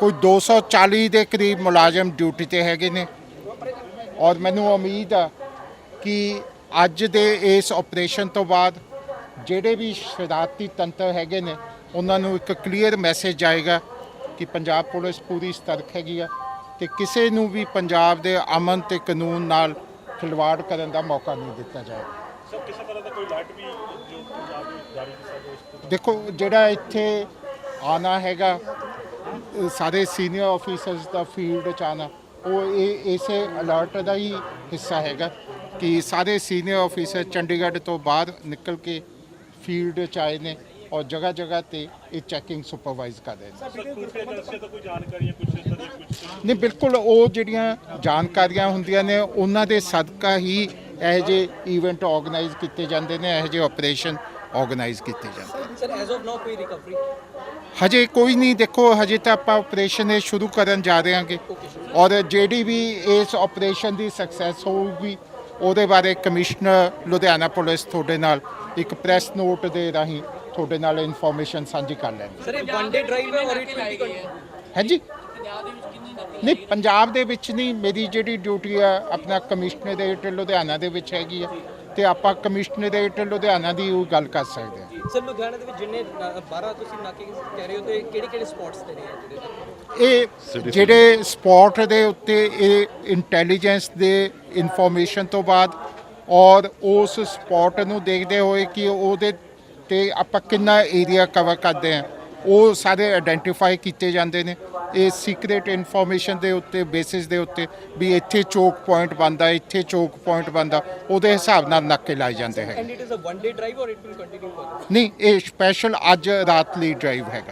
ਕੋਈ 240 ਦੇ ਕਰੀਬ ਮੁਲਾਜ਼ਮ ਡਿਊਟੀ ਤੇ ਹੈਗੇ ਨੇ। ਔਰ ਮੈਨੂੰ ਉਮੀਦ ਆ ਕਿ ਅੱਜ ਦੇ ਇਸ ਆਪਰੇਸ਼ਨ ਤੋਂ ਬਾਅਦ ਜਿਹੜੇ ਵੀ ਸ਼ਰਾਰਤੀ ਤੰਤਰ ਹੈਗੇ ਨੇ ਉਹਨਾਂ ਨੂੰ ਇੱਕ ਕਲੀਅਰ ਮੈਸੇਜ ਆਏਗਾ ਕਿ ਪੰਜਾਬ ਪੁਲਿਸ ਪੂਰੀ ਸਤਰਕ ਹੈਗੀ ਆ ਤੇ ਕਿਸੇ ਨੂੰ ਵੀ ਪੰਜਾਬ ਦੇ ਅਮਨ ਤੇ ਕਾਨੂੰਨ ਨਾਲ ਖਿਲਵਾੜ ਕਰਨ ਦਾ ਮੌਕਾ ਨਹੀਂ ਦਿੱਤਾ ਜਾਏਗਾ ਸਰ ਕਿਸੇ ਤਰ੍ਹਾਂ ਦਾ ਕੋਈ ਅਲਰਟ ਵੀ ਜੋ ਪੰਜਾਬ ਜਾਰੀ ਕੀਤਾ ਦੇਖੋ ਜਿਹੜਾ ਇੱਥੇ ਆਣਾ ਹੈਗਾ ਸਾਰੇ ਸੀਨੀਅਰ ਆਫੀਸਰਸ ਦਾ ਫੀਲਡ ਚ ਆਣਾ ਉਹ ਇਹ ਇਸੇ ਅਲਰਟ ਦਾ ਹੀ ਹਿੱਸਾ ਹੈਗਾ ਕਿ ਸਾਰੇ ਸੀਨੀਅਰ ਆਫੀਸਰ ਚੰਡੀਗੜ੍ਹ ਤੋਂ ਬਾਹਰ ਨਿਕਲ ਕੇ ਫੀਲਡ ਚ ਆਏ ਨੇ ਔਰ ਜਗ੍ਹਾ ਜਗ੍ਹਾ ਤੇ ਇਹ ਚੈਕਿੰਗ ਸੁਪਰਵਾਈਜ਼ ਕਰ ਰਹੇ ਨੇ। ਨਹੀਂ? ਬਿਲਕੁਲ ਉਹ ਜਿਹੜੀਆਂ ਜਾਣਕਾਰੀਆਂ ਹੁੰਦੀਆਂ ਨੇ ਉਹਨਾਂ ਦੇ ਸਦਕਾ ਹੀ ਇਹੋ ਜਿਹੇ ਇਵੈਂਟ ਆਰਗੇਨਾਈਜ਼ ਕੀਤੇ ਜਾਂਦੇ ਨੇ ਇਹੋ ਜਿਹੇ ਆਪਰੇਸ਼ਨ ਆਰਗੇਨਾਈਜ਼ ਕੀਤੇ ਜਾਂਦੇ ਸਰ ਐਜ਼ ਆਫ ਨਾਓ ਕੋਈ ਰਿਕਵਰੀ ਹਜੇ ਕੋਈ ਨਹੀਂ ਦੇਖੋ ਹਜੇ ਤਾਂ ਆਪਾਂ ਆਪਰੇਸ਼ਨ ਇਹ ਸ਼ੁਰੂ ਕਰਨ ਜਾ ਰਹੇ ਹਾਂਗੇ। ਔਰ ਜਿਹੜੀ ਵੀ ਇਸ ਆਪਰੇਸ਼ਨ ਦੀ ਸਕਸੈਸ ਹੋਊਗੀ ਉਹਦੇ ਬਾਰੇ ਕਮਿਸ਼ਨਰ ਲੁਧਿਆਣਾ ਪੁਲਿਸ ਤੁਹਾਡੇ ਨਾਲ ਇੱਕ ਪ੍ਰੈਸ ਨੋਟ ਦੇ ਰਾਹੀਂ ਤੁਹਾਡੇ ਨਾਲ ਇਨਫੋਰਮੇਸ਼ਨ ਸਾਂਝੀ ਕਰ ਲੈਣਗੇ। ਸਰ ਇਹ ਵਨ ਡੇ ਡਰਾਈਵ ਹੈ? ਔਰ ਇਟ ਵਿਲ ਬੀ ਹੈ ਜੀ ਨਹੀਂ ਪੰਜਾਬ ਦੇ ਵਿੱਚ ਨਹੀਂ ਮੇਰੀ ਜਿਹੜੀ ਡਿਊਟੀ ਆ ਆਪਣਾ ਕਮਿਸ਼ਨਰੇਟ ਲੁਧਿਆਣਾ ਦੇ ਵਿੱਚ ਹੈਗੀ ਆ ਤੇ ਆਪਾਂ ਕਮਿਸ਼ਨਰੇਟ ਲੁਧਿਆਣਾ ਦੀ ਉਹ ਗੱਲ ਕਰ ਸਕਦੇ ਹਾਂ। ਸਰ ਲੁਧਿਆਣਾ ਦੇ ਵਿੱਚ ਜਿੰਨੇ ਨਾ- 12 ਤੁਸੀਂ ਨਾਕੇ ਕਹਿ ਰਹੇ ਹੋ ਤੇ ਕਿਹੜੇ ਕਿਹੜੇ ਸਪੌਟਸ ਤੇ ਆ ਜਿਹੜੇ? ਇਹ ਜਿਹੜੇ ਸਪੌਟ ਦੇ ਉੱਤੇ ਇਹ ਇੰਟੈਲੀਜੈਂਸ ਦੇ ਇਨਫੋਰਮੇਸ਼ਨ ਤੋਂ ਬਾਅਦ ਔਰ ਉਸ ਸਪੌਟ ਨੂੰ ਦੇਖਦੇ ਹੋਏ ਕਿ ਉਹਦੇ ਤੇ ਆਪਾਂ ਕਿੰਨਾ ਏਰੀਆ ਕਵਰ ਕਰਦੇ ਹਾਂ। ਉਹ ਸਾਰੇ ਆਇਡੈਂਟੀਫਾਈ ਕੀਤੇ ਜਾਂਦੇ ਨੇ। ਇਹ ਸੀਕ੍ਰੀਟ ਇਨਫੋਰਮੇਸ਼ਨ ਦੇ ਉੱਤੇ ਬੇਸਿਸ ਦੇ ਉੱਤੇ ਵੀ ਇੱਥੇ ਚੋਕ ਪੁਆਇੰਟ ਬੰਦਾ ਇੱਥੇ ਚੋਕ ਪੁਆਇੰਟ ਬੰਦਾ ਉਹਦੇ ਹਿਸਾਬ ਨਾਲ ਨਾਕੇ ਲਾਏ ਜਾਂਦੇ ਹੈ ਨਹੀਂ ਇਹ ਸਪੈਸ਼ਲ ਅੱਜ ਰਾਤ ਲਈ ਡਰਾਈਵ ਹੈਗਾ।